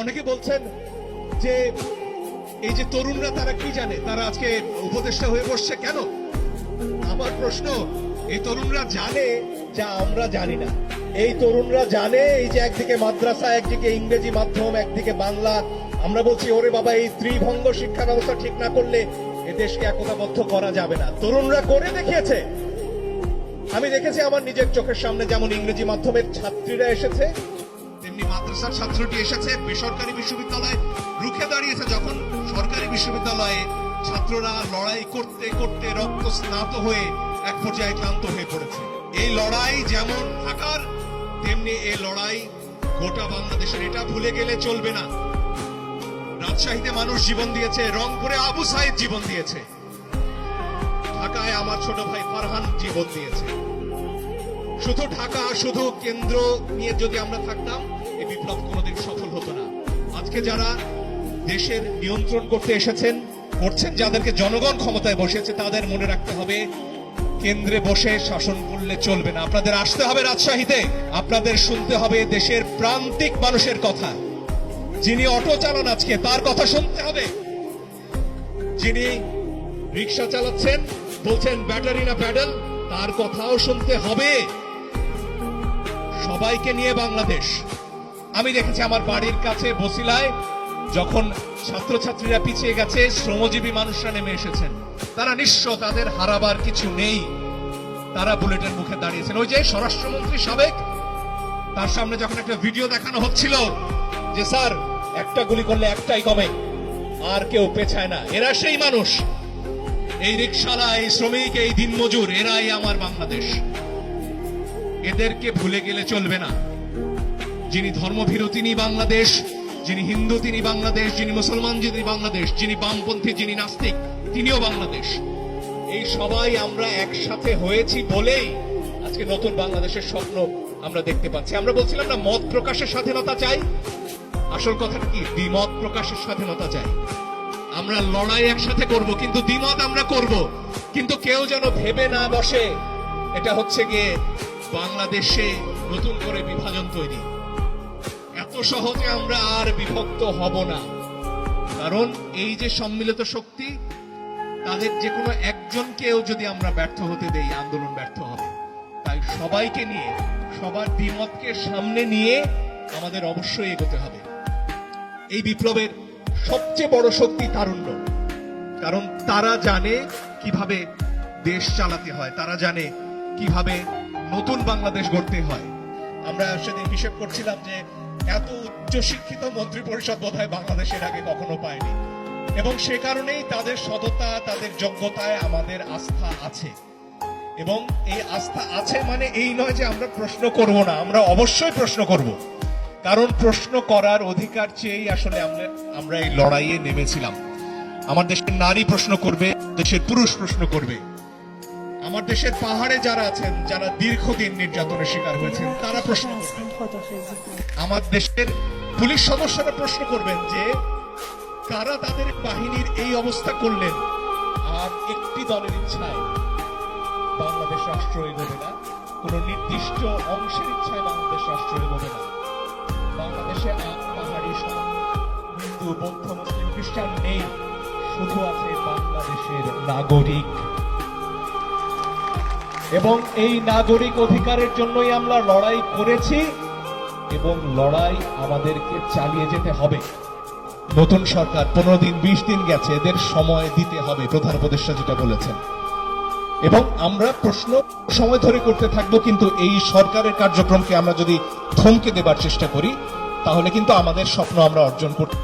অনেকে বলছেন যে এই যে তরুণরা তারা কি জানে? তারা আজকে উপদেষ্টা হয়ে বসছে কেন? আমার প্রশ্ন, এই তরুণরা জানে যা আমরা জানি না। এই তরুণরা জানে এই যে একদিকে মাদ্রাসা, একদিকে ইংরেজি মাধ্যম, একদিকে বাংলা। আমরা বলছি, ওরে বাবা, এই ত্রিভঙ্গ শিক্ষা ব্যবস্থা ঠিক না করলে এ দেশকে একতাবদ্ধ করা যাবে না। তরুণরা করে দেখিয়েছে। আমি দেখেছি আমার নিজের চোখের সামনে যেমন ইংরেজি মাধ্যমের ছাত্রীরা এসেছে তেমনি মাদ্রাসার ছাত্রটি এসেছে, বেসরকারি বিশ্ববিদ্যালয়ে রুখে দাঁড়িয়েছে যখন সরকারি বিশ্ববিদ্যালয়ে ছাত্ররা লড়াই করতে করতে রক্ত স্নাত হয়ে এক পর্যায়ে ক্লান্ত হয়ে পড়েছে। এই লড়াই যেমন ঢাকার তেমনি এই লড়াই গোটা বাংলাদেশের, এটা ভুলে গেলে চলবে না। রাজশাহীতে মানুষ জীবন দিয়েছে, রংপুরে আবু সাহেব জীবন দিয়েছে। ঢাকায় আমার ছোট ভাই ফারহান জীবন দিয়েছে। শুধু ঢাকা, শুধু কেন্দ্র নিয়ে যদি আমরা থাকতাম বিপ্লব কোনোদিন সফল হতো না। আজকে যারা দেশের নিয়ন্ত্রণ করতে এসেছেন, করছেন, যাদেরকে জনগণ ক্ষমতায় বসেছে তাদের মনে রাখতে হবে, কেন্দ্রে বসে শাসন করলে চলবে না। আপনাদের আসতে হবে রাজশাহীতে। আপনাদের শুনতে হবে দেশের প্রান্তিক মানুষের কথা। যিনি অটো চালান আজকে, তার কথা শুনতে হবে। যিনি রিক্সা চালাচ্ছেন, বলছেন ব্যাটারি না প্যাডেল তার কথাও শুনতে হবে। সবাইকে নিয়ে বাংলাদেশ। আমি দেখেছি আমার বাড়ির কাছে বসিলায়, যখন ছাত্রছাত্রীরা পিছিয়ে গেছে, শ্রমজীবী মানুষরা নেমে এসেছেন। তারা নিঃস্ব তাদের হারাবার কিছু নেই। তারা বুলেটের মুখে দাঁড়িয়েছেন। ওই যে স্বরাষ্ট্রমন্ত্রী সাবেক, তার সামনে যখন একটা ভিডিও দেখানো হচ্ছিল যে, স্যার, একটা গুলি করলে একটাই কমে, আর কেউ পেছায় না। এরা সেই মানুষ। এই রিক্সালা এই শ্রমিক, এই দিনমজুর, এরাই আমার বাংলাদেশ। এদেরকে ভুলে গেলে চলবে না। যিনি ধর্মভীরু তিনি বাংলাদেশ, যিনি হিন্দু, তিনি বাংলাদেশ, যিনি মুসলমান, যিনি বাংলাদেশ, যিনি বামপন্থী, যিনি নাস্তিক, তিনিও বাংলাদেশ। এই সবাই আমরা একসাথে হয়েছি বলেই আজকে নতুন বাংলাদেশের স্বপ্ন আমরা দেখতে পাচ্ছি। আমরা বলছিলাম না, মত প্রকাশের স্বাধীনতা চাই। আসল কথাটা কি? দ্বিমত প্রকাশের স্বাধীনতা চাই। আমরা লড়াই একসাথে করব, কিন্তু দ্বিমত আমরা করব। কিন্তু কেউ যেন ভেবে না বসে, এটা হচ্ছে গিয়ে বাংলাদেশে নতুন করে বিভাজন তৈরি। এত সহজে আমরা আর বিভক্ত হব না। কারণ এই যে সম্মিলিত শক্তি, তাদের যে কোনো একজনকেও যদি আমরা ব্যর্থ হতে দেই, আন্দোলন ব্যর্থ হবে। তাই সবাইকে নিয়ে, সবার দ্বিমতকে সামনে নিয়ে আমাদের অবশ্যই এগোতে হবে। এই বিপ্লবের সবচেয়ে বড় শক্তি তারুণ্য। কারণ তারা জানে কীভাবে দেশ চালাতে হয়, তারা জানে কীভাবে নতুন বাংলাদেশ গড়তে হয়। আমরা সেদিন হিসেব করছিলাম যে এত উচ্চ শিক্ষিত মন্ত্রী পরিষদ বোধহয় বাংলাদেশের আগে কখনো পায়নি। এবং সে কারণেই তাদের সততা, তাদের যোগ্যতায় আমাদের আস্থা আছে। এবং এই আস্থা আছে মানে এই নয় যে আমরা প্রশ্ন করব না, আমরা অবশ্যই প্রশ্ন করব। কারণ প্রশ্ন করার অধিকার চেয়েই আসলে আমরা আমরা এই লড়াইয়ে নেমেছিলাম। আমার দেশের নারী প্রশ্ন করবে, দেশের পুরুষ প্রশ্ন করবে। আমার দেশের পাহাড়ে যারা আছেন, যারা দীর্ঘদিন নির্যাতনের শিকার হয়েছেন, তারা প্রশ্ন আমার দেশের পুলিশ সদস্যরা প্রশ্ন করবেন যে, কারা তাদের বাহিনীর এই অবস্থা করলেন? আর একটি দলের ইচ্ছায় বাংলাদেশ রাষ্ট্র এগোবে না, কোন নির্দিষ্ট অংশের ইচ্ছায় বাংলাদেশ রাষ্ট্র এগোবে না। বাংলাদেশে পাহাড়ি, সব হিন্দু, বৌদ্ধ, মুসলিম, খ্রিস্টান নেই, শুধু আছে বাংলাদেশের নাগরিক। এবং এই নাগরিক অধিকারের জন্যই আমরা লড়াই করেছি এবং লড়াই আমাদেরকে চালিয়ে যেতে হবে। নতুন সরকার, পনেরো দিন, বিশ দিন গেছে, এদের সময় দিতে হবে, প্রধান উপদেষ্টা যেটা বলেছেন। এবং আমরা প্রশ্ন সময় ধরে করতে থাকব, কিন্তু এই সরকারের কার্যক্রমকে আমরা যদি থমকে দেবার চেষ্টা করি, তাহলে কিন্তু আমাদের স্বপ্ন আমরা অর্জন করতে